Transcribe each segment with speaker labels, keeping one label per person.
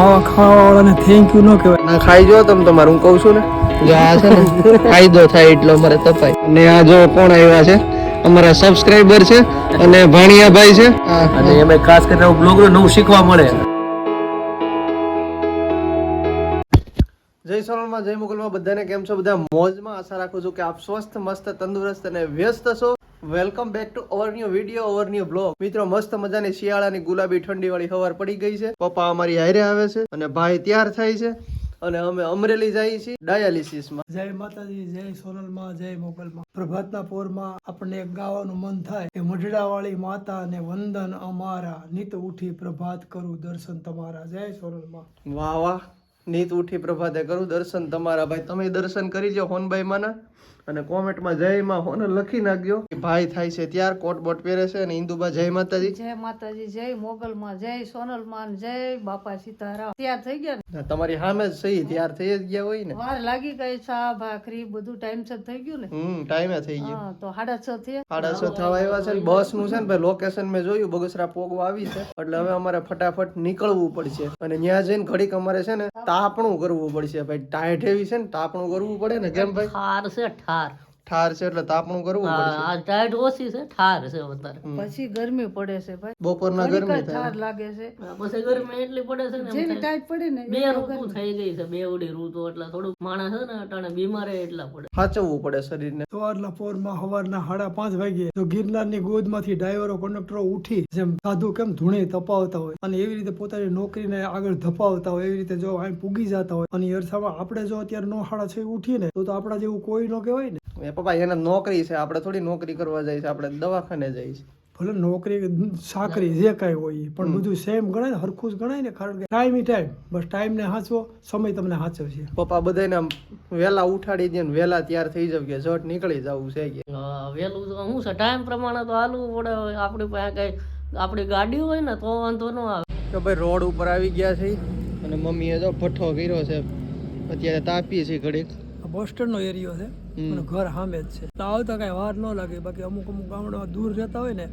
Speaker 1: માવા ખાવાવાળાને thank you ન કહેવાય.
Speaker 2: ના ખાઈ જો તમે તમારું હું કહું છું ને. જો આ છે ને ફાયદો થાય એટલો અમારે તપાય. અને આ જો કોણ આવ્યા છે? અમારા સબસ્ક્રાઇબર છે અને ભાણિયાભાઈ છે.
Speaker 3: અને એમાં ખાસ કરીને બ્લોગનું નવું શીખવા મળે.
Speaker 2: જય સોલમાં જય મુગલમાં બધાને કેમ છો? બધા મોજમાં આશા રાખું છું કે આપ સ્વસ્થ મસ્ત તંદુરસ્ત અને વ્યસ્ત છો. Welcome back to our new video our new blog મિત્રો મસ્ત મજાની શિયાળાની ગુલાબી ઠંડી વાળી હવાર પડી ગઈ છે. પપ્પા અમારી હારે આવે છે અને ભાઈ તૈયાર થાય છે અને અમે અમરેલી જઈએ છીએ ડાયાલિસિસમાં.
Speaker 1: જય માતાજી જય સોનલમાં જય મોગલમાં. પ્રભાતના પોરમાં આપણને ગાવાનું મન થાય કે મઢડાવાળી માતા ને વંદન અમારા. નિત ઉઠી પ્રભાત કરું દર્શન તમારા. જય સોનલમાં.
Speaker 2: વાહ વાહ. નીત ઉઠી પ્રભાતે કરું દર્શન તમારા. ભાઈ તમે દર્શન કરી જાઓ હોનભાઈ માના. અને કોમેન્ટમાં જયમાં હોને લખી નાખ્યો. કે ભાઈ થાય છે ત્યાર કોટ બોટ પહેરે છે અને ઇન્દુબા જય માતાજી.
Speaker 4: જય માતાજી જય મોગલમાં જય સોનલમાં જય બાપા સીતારામ. તૈયાર થઈ ગયા
Speaker 2: ને? તમારી સામે જ સહી ત્યાર થઈ જ ગયા હોય
Speaker 4: ને.
Speaker 2: ને
Speaker 4: વાર લાગી ગઈ ચા ભાખરી બધું ટાઈમ સર થઈ ગયું ને?
Speaker 2: હમ ટાઈમે થઈ ગયું.
Speaker 4: તો સાડા છ થયા.
Speaker 2: સાડા છ થવા આવ્યા છે બસનું છે ને ભાઈ લોકેશન મેં જોયું બગસરા પોગવા આવી છે. એટલે હવે અમારે ફટાફટ નીકળવું પડશે. અને ત્યાં જઈને ઘડીક અમારે છે ને તાપણું કરવું પડશે ભાઈ. ટાઈટ એવી છે ને તાપણું કરવું પડે ને કેમ ભાઈ?
Speaker 5: હાર છે ઠાર
Speaker 2: ઠાર છે એટલે તાપણું કરવું પડશે.
Speaker 5: આ ટાઈટ ઓછી છે ઠાર છે વધારે.
Speaker 4: પછી ગરમી પડે છે ભાઈ.
Speaker 2: બપોરના ગરમી થાય.
Speaker 4: ઠાર લાગે છે.
Speaker 5: પછી ગરમી એટલી પડે છે ને જેને
Speaker 4: ટાઈટ પડે ને
Speaker 5: બે ઋતુ થઈ ગઈ છે બે ઉડી ઋતુ એટલે થોડું માણસ છે ને અટાણે બીમાર એટલા પડે.
Speaker 2: સાચવવું પડે શરીરને.
Speaker 1: સવારના પોરમાં સવારના સાડા પાંચ વાગે તો ગિરનારની ગોદમાંથી ડ્રાઈવરો કંડક્ટરો ઉઠી જેમ સાધુ કેમ ધૂણે તપાવતા હોય અને એવી રીતે પોતાની નોકરીને આગળ ધપાવતા હોય એવી રીતે જો અહીં પૂગી જતા હોય અને અરસામાં આપણે જો અત્યારે નો સાડા છ ઉઠીને તો તો આપણા જેવું કોઈ ન કહેવાય ને.
Speaker 2: એ પપ્પા એને નોકરી છે આપણે થોડી નોકરી કરવા જાય છે આપણે દવાખાને જાય છે.
Speaker 1: ભલે નોકરી સાકરી જે કાંઈ હોય પણ બધું સેમ ગણાય ને હરખું જ ગણાય ને કારણ કે ટાઈમ ઈ ટાઈમ બસ ટાઈમ ને હાંચવો સમય તમને હાંચવશે
Speaker 2: પપ્પા બધાને આમ વહેલા ઉઠાડી દે ને વહેલા તૈયાર થઈ જાવ કે ઝટ નીકળી જવું છે કે.
Speaker 5: હા, વહેલું તો શું છે ટાઈમ પ્રમાણે તો હાલવું પડે આપણી પાસે કઈ આપણી ગાડી હોય ને તો વાંધો ન આવે.
Speaker 2: તો ભાઈ રોડ ઉપર આવી ગયા છે અને મમ્મીએ જો ભઠ્ઠો કર્યો છે અત્યારે તાપીએ છીએ ઘડીક.
Speaker 1: આ બસ સ્ટેન્ડ નો એરિયો છે. અને ઘર સામે જ છે. એટલે આવતા કઈ વાર ન લાગે. બાકી અમુક અમુક ગામડામાં દૂર રહેતા હોય ને.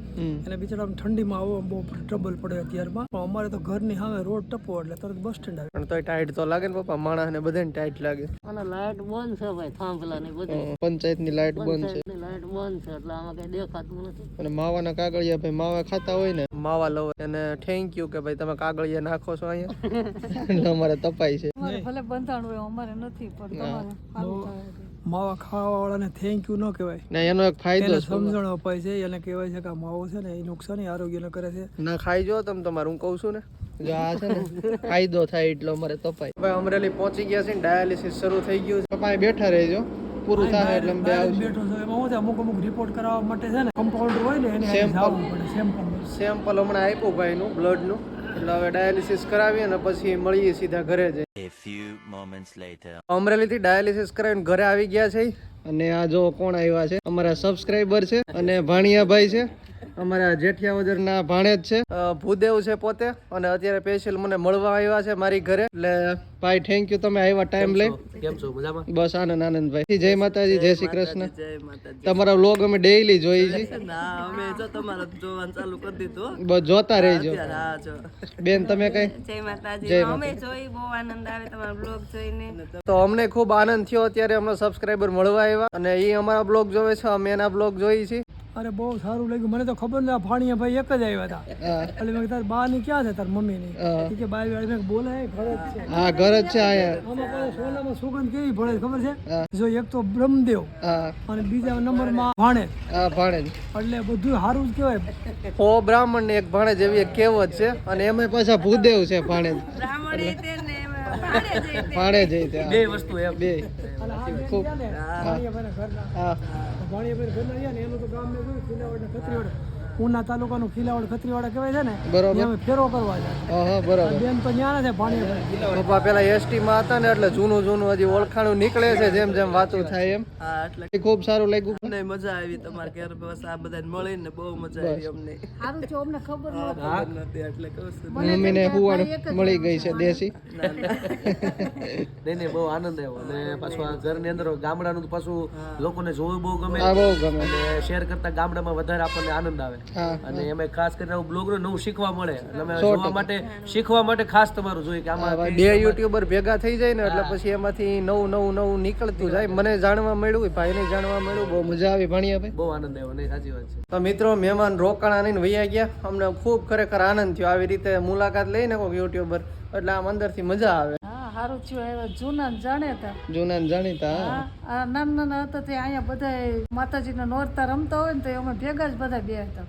Speaker 1: એને બિચારા ઠંડીમાં આવો બહુ ટ્રબલ પડે અત્યારમાં. પણ અમારે તો ઘરની સામે રોડ ટપો એટલે તરત બસ સ્ટેન્ડ આવે.
Speaker 2: પણ તો ટાઈટ તો લાગે ને પપ્પા માણસ ને બધાને ટાઈટ લાગે.
Speaker 5: અને લાઈટ બંધ છે ભાઈ થાંભલા ની બધી.
Speaker 2: પંચાયતની લાઈટ બંધ છે.
Speaker 5: લાઈટ બંધ છે એટલે આમાં કઈ દેખાતું નથી.
Speaker 2: અને માવાના કાગળિયા ભાઈ માવા ખાતા હોય ને માવા લવ અને થેન્ક યુ કે ભાઈ તમે કાગળિયા નાખો છો અહીંયા. એટલે અમારે તપાય છે.
Speaker 4: ભલે બંધાણું હોય અમારે નથી પણ માવા ખાવા એટલે.
Speaker 1: થેન્ક યુ ન કહેવાય.
Speaker 2: ને એનો એક ફાયદો છે.
Speaker 1: સમજણ અપાય છે એને કહેવાય છે કે માવો છે ને એ નુકસાન આરોગ્યને કરે છે.
Speaker 2: ના ખાઈ જો તમે તમારું હું કહું છું ને. જો આ છે ને ફાયદો થાય એટલો અમારે તપાય. ભાઈ અમરેલી પહોંચી ગયા છે ને ડાયાલિસિસ શરૂ થઈ ગયું છે. પપ્પા બેઠા રહેજો. પૂરું થાય એટલે બે આવશે
Speaker 1: બેઠો છે. એમાં શું અમુક અમુક રિપોર્ટ કરાવવા માટે છે ને કમ્પાઉન્ડર હોય ને એને સેમ્પલ પડે સેમ્પલ
Speaker 2: સેમ્પલ હમણાં આપ્યું ભાઈનું બ્લડનું એટલે હવે ડાયાલિસિસ કરાવીએ અને પછી મળીએ સીધા ઘરે જઈ.
Speaker 6: A few moments
Speaker 2: અમરેલીથી ડાયાલિસિસ કરાવીને ઘરે આવી ગયા છે. અને આ જો કોણ આવ્યા છે? અમારા સબસ્ક્રાઇબર છે અને ભાણિયાભાઈ છે. અમારા જેઠિયાવદરના ભાણેજ છે. અ, ભૂદેવ છે પોતે. અને અત્યારે સ્પેશિયલ મને મળવા આવ્યા છે મારી ઘરે. એટલે ભાઈ થેન્ક યુ તમે આવ્યા ટાઈમ લઈ.
Speaker 3: કેમ છો? મજામાં?
Speaker 2: બસ આનંદ આનંદભાઈ જય માતાજી જય શ્રી કૃષ્ણ. તમારા વ્લોગ અમે ડેઈલી જોઈએ છીએ.
Speaker 7: અમે જો તમારે જોવાનું ચાલુ કરી દીધું
Speaker 2: બસ જોતા રહેજો.
Speaker 7: હા
Speaker 2: બેન તમે કઈ?
Speaker 7: જય માતાજી. અમે જોઈ બહુ આનંદ આવે તમારો બ્લોગ જોઈને.
Speaker 2: તો અમને ખૂબ આનંદ થયો. અત્યારે અમને સબસ્ક્રાઇબર મળવા આવ્યા. અને એ અમારા બ્લોગ જોવે છે અમે એના બ્લોગ જોઈએ છીએ.
Speaker 1: અરે બહુ સારું લાગ્યું. મને તો ખબર ના ભાણિયા ભાઈ એક જ આવ્યા હતા. એટલે મેં તાર બા ની ક્યાં છે? તાર મમ્મી ની? કે બાઈ વાળી મેં બોલાય ઘર જ છે.
Speaker 2: હા ઘર જ છે
Speaker 1: સોનામાં સુગંધ કેવી ભળે ખબર છે? જો એક તો બ્રહ્મદેવ અને બીજા નંબરમાં ભાણે
Speaker 2: હા ભાણેજ.
Speaker 1: એટલે બધું સારું જ કહેવાય.
Speaker 2: ઓ બ્રાહ્મણ ને એક ભાણે જેવી એક કહેવત છે અને એમાં પાછા ભૂદેવ છે ભાણે
Speaker 7: બ્રાહ્મણ એ
Speaker 2: જઈ ત્યાં.
Speaker 3: બે વસ્તુ એમ.
Speaker 2: બે. ખૂબ.
Speaker 1: ને
Speaker 2: હા.
Speaker 1: ભાણિયાભાઈ ઘરના. ગયા ને એનું તો ગામ મેં જોયું ખીલાવડ ને ખત્રીવાડ ઉના તાલુકાનું ખીલાવડ ખત્રીવાડા કહેવાય છે ને
Speaker 2: બરોબર.
Speaker 1: અમે ફેરો કરવા જાય
Speaker 2: હા હા
Speaker 1: બેન તો ન્યા છે પાણી
Speaker 2: પપ્પા પેલા એસટી માં હતા ને એટલે જૂનું જૂનું હજી ઓળખાણું નીકળે છે જેમ જેમ વાતું થાય એમ.
Speaker 7: હા એટલે
Speaker 2: ખૂબ સારું લાગ્યું.
Speaker 7: અમને મજા આવી તમારા ઘેર બસ આ બધાને મળીને બહુ મજા આવી અમને.
Speaker 4: સારું છે અમને ખબર નહોતી.
Speaker 7: એટલે કહું છું.
Speaker 2: મમ્મીને હુવાનું મળી ગઈ છે દેશી.
Speaker 3: નહીં નહીં બહુ આનંદ આવ્યો. અને પાછું આ ઘરની અંદર ગામડાનું તો પાછું લોકોને જોવું બહુ ગમે.
Speaker 2: બહુ ગમે.
Speaker 3: અને શેર કરતા ગામડામાં વધારે આપણને આનંદ આવે. અને એમાં ખાસ કરીને બ્લોગનું નવું શીખવા મળે. અમે જોવા માટે શીખવા માટે ખાસ તમારું જોઈએ કે આમાં
Speaker 2: બે યુટ્યુબર ભેગા થઈ જાય ને એટલે પછી એમાંથી નવું નવું નવું નીકળતું જાય. મને જાણવા મળ્યું ભાઈને જાણવા મળ્યું બહુ મજા આવી. ભણ્યા ભાઈ
Speaker 3: બહુ આનંદ આવ્યો નહીં સાચી વાત છે.
Speaker 2: તો મિત્રો મહેમાન રોકાણા આની વૈયા ગયા. અમને ખૂબ ખરેખર આનંદ થયો. આવી રીતે મુલાકાત લઈને કોઈક યુટ્યુબર એટલે આમ અંદરથી મજા આવે.
Speaker 4: સારું થયું આવ્યા જૂના જાણેતા.
Speaker 2: જૂના જાણીતા
Speaker 4: આ નાના નાના હતા તે અહીંયા બધા માતાજીના નોરતા રમતા હોય ને તો અમે ભેગા જ બધા બે હતા.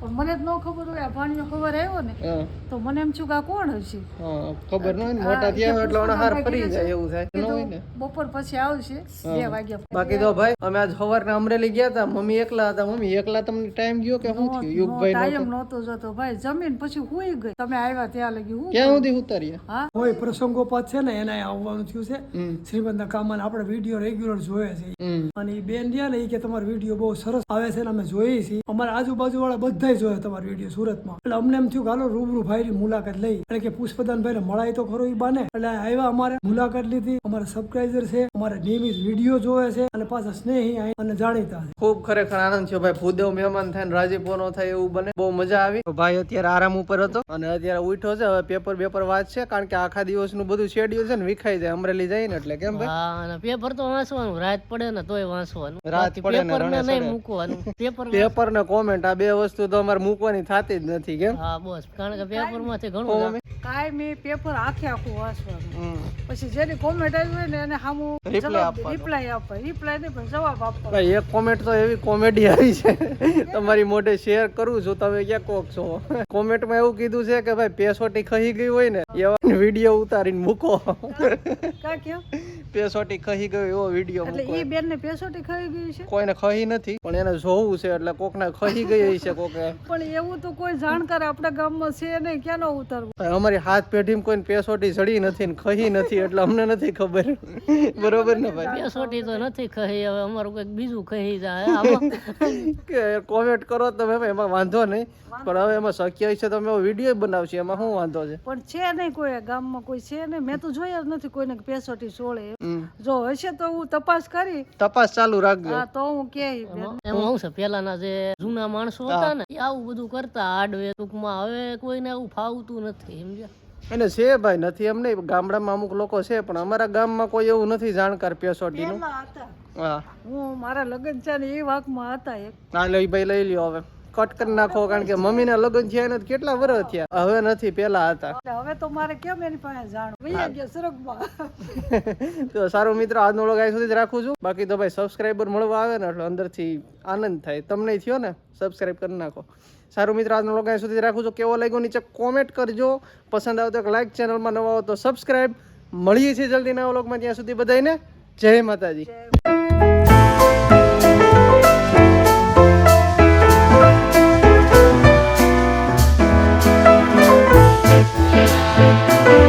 Speaker 4: પણ મને જ ન ખબર હોય આ ભાણિયો ખબર આવ્યો ને તો મને એમ છું કે આ કોણ હશે?
Speaker 2: ખબર ન હોય ને મોટા થયા એટલે ઓના હાર ફરી જાય એવું થાય. ન હોય ને.
Speaker 4: બપોર પછી આવશે બે વાગ્યા
Speaker 2: બાકી તો ભાઈ અમે આજ સવારના અમરેલી ગયા હતા મમ્મી એકલા હતા મમ્મી એકલા તમને ટાઈમ ગયો કે શું થયું? યુગભાઈ
Speaker 4: ટાઈમ નહોતો જતો ભાઈ જમીન પછી હુઈ ગઈ. તમે આવ્યા ત્યાં લગી હું
Speaker 2: ક્યાં સુધી ઉતાર્યા
Speaker 4: હા?
Speaker 1: કોઈ પ્રસંગોપાત છે ને એને આવવાનું થયું છે.
Speaker 2: શ્રીમંત
Speaker 1: શ્રીમંતના આપણે વીડિયો રેગ્યુલર જોઈએ છે અને એ બેન રહ્યા ને એ કે તમારો વીડિયો બહુ સરસ આવે છે ને અમે જોઈએ છીએ. અમારા આજુબાજુ વાળા બધા જોયા તમારો વીડિયો સુરતમાં. એટલે અમને એમ થયું કે હાલો રૂબરૂ ભાઈની મુલાકાત લઈ. એટલે કે પુષ્પદાન ભાઈ મળાય તો ખરો એ બાને. એટલે આવ્યા અમારે મુલાકાત લીધી. અમારા સબસ્ક્રાઈબર છે અમારા નિયમિત વીડિયો જોવે છે. અને પાછા સ્નેહી અને જાણીતા છે.
Speaker 2: ખૂબ ખરેખર આનંદ થયો ભાઈ. ભૂદેવ મહેમાન થાય ને રાજીપો નો થાય એવું બને. બહુ મજા આવી. ભાઈ અત્યારે આરામ ઉપર હતો. અને અત્યારે ઉઠ્યો છે. હવે પેપર પેપર વાંચશે. કારણ કે આખા દિવસનું બધું શેડ્યુલ છે ને વિખાઈ જાય અમરેલી જાય ને એટલે કેમ ભાઈ?
Speaker 5: હા અને પેપર તો વાંચવાનું રાત પડે ને તોય વાંચવાનું.
Speaker 2: રાત પડે ને
Speaker 5: પેપર
Speaker 2: રણે
Speaker 5: ને નહીં મૂકવાનું. પેપર
Speaker 2: પેપર ને કોમેન્ટ આ બે વસ્તુ તો અમારે મૂકવાની થતી જ નથી કેમ?
Speaker 5: હા બસ. કારણ કે પેપરમાંથી ઘણું?
Speaker 4: કાંઈ પેપર આખે આખું વાંચવાનું. પછી જેની કોમેન્ટ આવી હોય ને એને સામું રિપ્લાય આપવા. રિપ્લાય નહીં પણ જવાબ આપવા
Speaker 2: ભાઈ એક કોમેન્ટ તો એવી કોમેડી આવી છે. તમારી મોઢે શેર કરું છું તમે ક્યાં કોક છો? કોમેન્ટમાં એવું કીધું છે કે ભાઈ પેસોટી ખહી ગઈ હોય ને એવા વીડિયો ઉતારીને મૂકો.
Speaker 4: કા કયો?
Speaker 2: પેસોટી ખહી ગયો એવો વીડિયો
Speaker 4: એટલે એ બેન ને પેસોટી ખહી ગઈ છે?
Speaker 2: કોઈને ખહી નથી પણ એને જોવું છે એટલે કોકને ખહી ગઈ છે કોકે.
Speaker 4: પણ એવું તો કોઈ જાણકાર આપણા ગામમાં છે ને ક્યાંનો ઉતારવું?
Speaker 2: અમારી હાથ પેઢીમાં કોઈને પેસોટી જડી નથી ને ખહી નથી એટલે અમને નથી ખબર. બરોબર ને ભાઈ?
Speaker 5: પેસોટી તો નથી ખહી હવે અમારું કંઈક બીજું કહી જાય
Speaker 2: કે કોમેન્ટ કરો તમે એમાં વાંધો નહીં. પણ હવે એમાં શક્ય છે તો અમે વીડિયો બનાવશે એમાં શું વાંધો છે?
Speaker 4: પણ છે નહીં કોઈ આ ગામમાં કોઈ છે ને મેં તો જોયા જ નથી કોઈને પેસોટી સોળે. જો હશે તો હું તપાસ કરી.
Speaker 2: તપાસ ચાલુ રાખજો.
Speaker 4: હા તો હું કે
Speaker 5: એમાં એમાં છે પેલાના જે જૂના માણસો હતા ને એ આવું બધું કરતા આડવે ટૂંકમાં. હવે કોઈને આવું ફાવતું નથી સમજ્યા
Speaker 2: એને છે ભાઈ નથી એમ નહીં. ગામડામાં અમુક લોકો છે પણ અમારા ગામમાં કોઈ એવું નથી જાણકાર પેસોટીનું હા.
Speaker 4: હું મારા લગ્ન છે ને એ વાકમાં હતા એક.
Speaker 2: ના લઈ ભાઈ લઈ લ્યો હવે. કટ કરી નાખો કારણ કે મમ્મીના લગ્ન થયા ને કેટલા વર્ષ થયા? હવે નથી પેલા હતા.
Speaker 4: હવે તો મારે કેમ એની પાસે જાણવું?
Speaker 2: તો સારું મિત્ર આજનો વ્લોગ અહીં સુધી જ રાખું છું. બાકી તો ભાઈ સબસ્ક્રાઈબર મળવા આવે ને એટલે અંદરથી આનંદ થાય. તમને થયો ને સબસ્ક્રાઈબ કરી નાખો. સારું મિત્ર આજનો વ્લોગ અહીં સુધી રાખું છું. કેવો લાગ્યો નીચે કોમેન્ટ કરજો. પસંદ આવે તો લાઈક ચેનલમાં નવા હો તો સબસ્ક્રાઈબ મળીએ છીએ જલ્દી નવા વ્લોગમાં ત્યાં સુધી બધાને જય માતાજી.